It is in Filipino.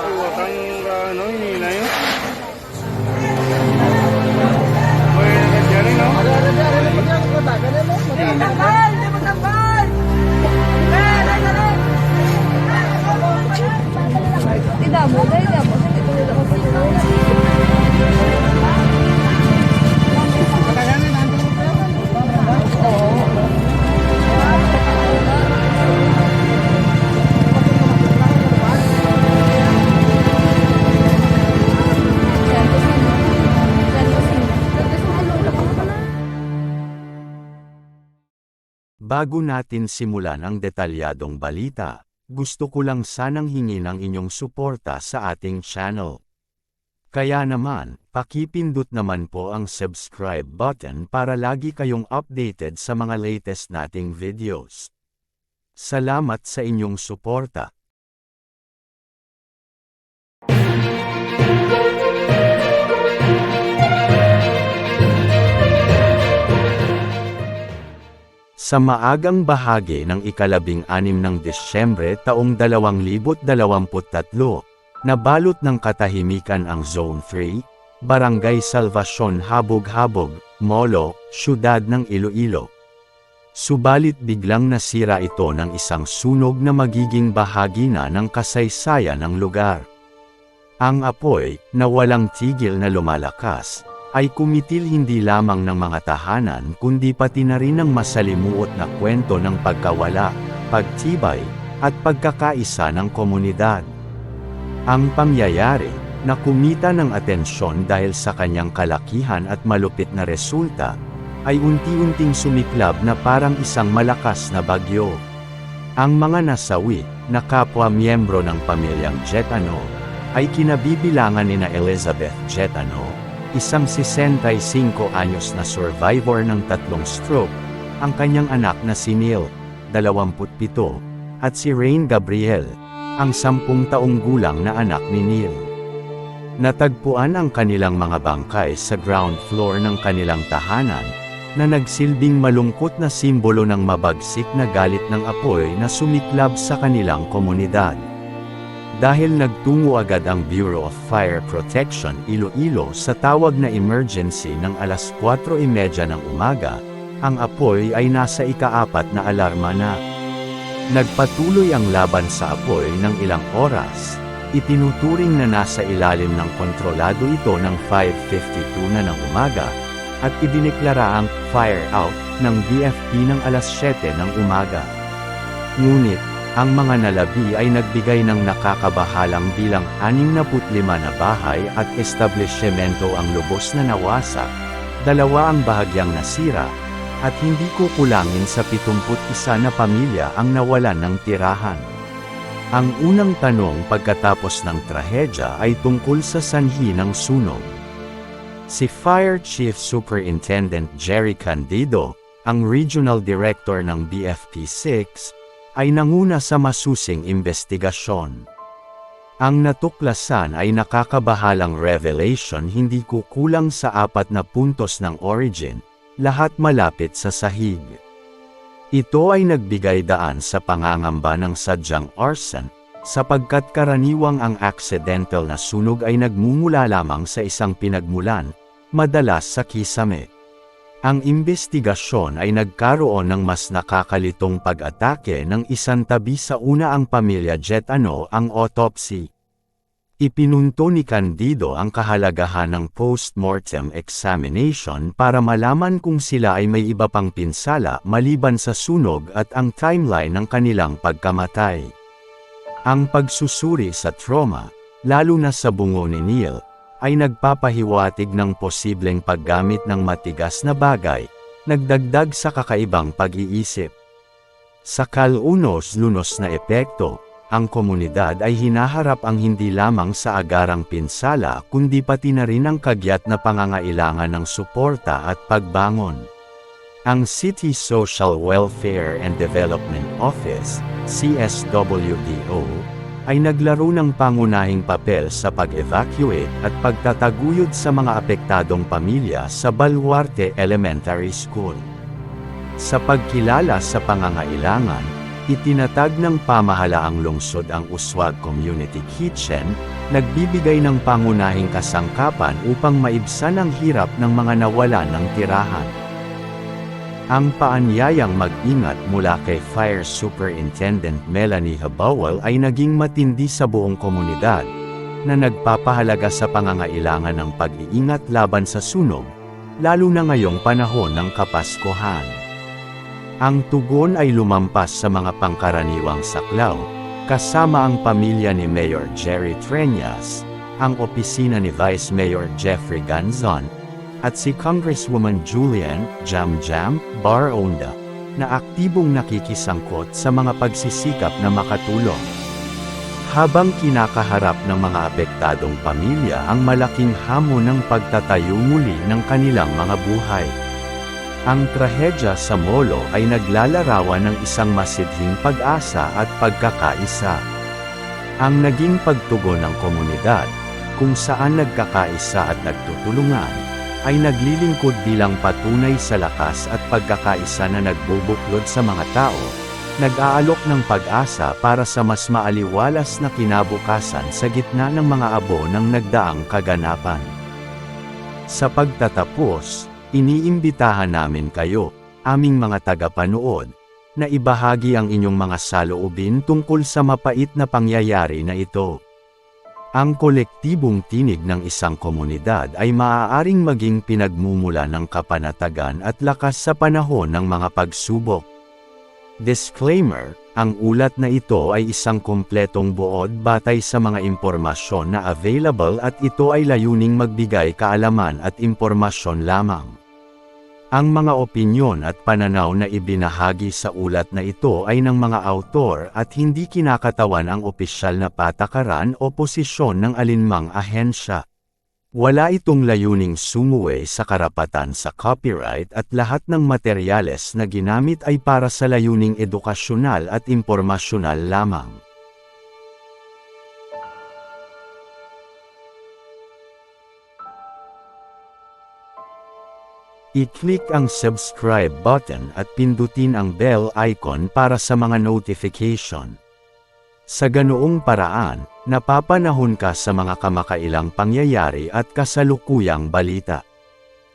Huwag ano, Bago natin simulan ang detalyadong balita, gusto ko lang sanang hingi ng inyong suporta sa ating channel. Kaya naman, pakipindot naman po ang subscribe button para lagi kayong updated sa mga latest nating videos. Salamat sa inyong suporta. Sa maagang bahagi ng ikalabing anim ng Desyembre taong 2023, nabalot ng katahimikan ang Zone 3, Barangay Salvacion Habog-Habog, Molo, Siyudad ng Iloilo. Subalit biglang nasira ito ng isang sunog na magiging bahagi na ng kasaysayan ng lugar. Ang apoy, na walang tigil na lumalakas, ay kumitil hindi lamang ng mga tahanan kundi pati na rin ng masalimuot na kwento ng pagkawala, pagtibay, at pagkakaisa ng komunidad. Ang pangyayari, na kumita ng atensyon dahil sa kanyang kalakihan at malupit na resulta, ay unti-unting sumiklab na parang isang malakas na bagyo. Ang mga nasawi, na kapwa miyembro ng pamilyang Jetano, ay kinabibilangan ni na Elizabeth Jetano, isang 65 anyos na survivor ng tatlong stroke, ang kanyang anak na si Neil, 27, at si Rain Gabriel, ang 10 taong gulang na anak ni Neil. Natagpuan ang kanilang mga bangkay sa ground floor ng kanilang tahanan, na nagsilbing malungkot na simbolo ng mabagsik na galit ng apoy na sumiklab sa kanilang komunidad. Dahil nagtungo agad ang Bureau of Fire Protection Iloilo sa tawag na emergency ng alas 4.30 ng umaga, ang apoy ay nasa ikaapat na alarma na. Nagpatuloy ang laban sa apoy ng ilang oras, itinuturing na nasa ilalim ng kontrolado ito ng 5.52 na ng umaga, at idineklara ang fire out ng BFP ng alas 7 ng umaga. Ngunit, ang mga nalabi ay nagbigay ng nakakabahalang bilang 65 na bahay at establishmento ang lubos na nawasak, dalawa ang bahagyang nasira, at hindi kukulangin sa 71 na pamilya ang nawalan ng tirahan. Ang unang tanong pagkatapos ng trahedya ay tungkol sa sanhi ng sunog. Si Fire Chief Superintendent Jerry Candido, ang Regional Director ng BFP6, ay nanguna sa masusing investigasyon. Ang natuklasan ay nakakabahalang revelation hindi kukulang sa apat na puntos ng origin, lahat malapit sa sahig. Ito ay nagbigay daan sa pangangamba ng sadyang arson, sapagkat karaniwang ang accidental na sunog ay nagmumula lamang sa isang pinagmulan, madalas sa kisame. Ang investigasyon ay nagkaroon ng mas nakakalitong pag-atake ng isang tabi sa una ang pamilya Jetano ang autopsy. Ipinunto ni Candido ang kahalagahan ng post-mortem examination para malaman kung sila ay may iba pang pinsala maliban sa sunog at ang timeline ng kanilang pagkamatay. Ang pagsusuri sa trauma, lalo na sa bungo ni Neil, ay nagpapahiwatig ng posibleng paggamit ng matigas na bagay, nagdagdag sa kakaibang pag-iisip. Sa kalunos-lunos na epekto, ang komunidad ay hinaharap ang hindi lamang sa agarang pinsala kundi pati na rin ang kagyat na pangangailangan ng suporta at pagbangon. Ang City Social Welfare and Development Office, CSWDO, ay naglaro ng pangunahing papel sa pag-evacuate at pagtataguyod sa mga apektadong pamilya sa Baluarte Elementary School. Sa pagkilala sa pangangailangan, itinatag ng pamahalaang lungsod ang Uswag Community Kitchen, nagbibigay ng pangunahing kasangkapan upang maibsan ang hirap ng mga nawalan ng tirahan. Ang paanyayang mag-ingat mula kay Fire Superintendent Melanie Habawal ay naging matindi sa buong komunidad, na nagpapahalaga sa pangangailangan ng pag-iingat laban sa sunog, lalo na ngayong panahon ng Kapaskuhan. Ang tugon ay lumampas sa mga pangkaraniwang saklaw, kasama ang pamilya ni Mayor Jerry Treñas, ang opisina ni Vice Mayor Jeffrey Ganzon, at si Congresswoman Julian Jam Jam Baronda, na aktibong nakikisangkot sa mga pagsisikap na makatulong. Habang kinakaharap ng mga apektadong pamilya ang malaking hamon ng pagtatayo muli ng kanilang mga buhay. Ang trahedya sa Molo ay naglalarawan ng isang masidhing pag-asa at pagkakaisa. Ang naging pagtugon ng komunidad, kung saan nagkakaisa at nagtutulungan, ay naglilingkod bilang patunay sa lakas at pagkakaisa na nagbubuklod sa mga tao, nag-aalok ng pag-asa para sa mas maaliwalas na kinabukasan sa gitna ng mga abo ng nagdaang kaganapan. Sa pagtatapos, iniimbitahan namin kayo, aming mga tagapanood, na ibahagi ang inyong mga saloobin tungkol sa mapait na pangyayari na ito. Ang kolektibong tinig ng isang komunidad ay maaaring maging pinagmumula ng kapanatagan at lakas sa panahon ng mga pagsubok. Disclaimer, ang ulat na ito ay isang kompletong buod batay sa mga impormasyon na available at ito ay layuning magbigay kaalaman at impormasyon lamang. Ang mga opinyon at pananaw na ibinahagi sa ulat na ito ay ng mga autor at hindi kinakatawan ang opisyal na patakaran o posisyon ng alinmang ahensya. Wala itong layuning sumuway sa karapatan sa copyright at lahat ng materyales na ginamit ay para sa layuning edukasyonal at impormasyonal lamang. I-click ang subscribe button at pindutin ang bell icon para sa mga notification. Sa ganoong paraan, napapanahon ka sa mga kamakailang pangyayari at kasalukuyang balita.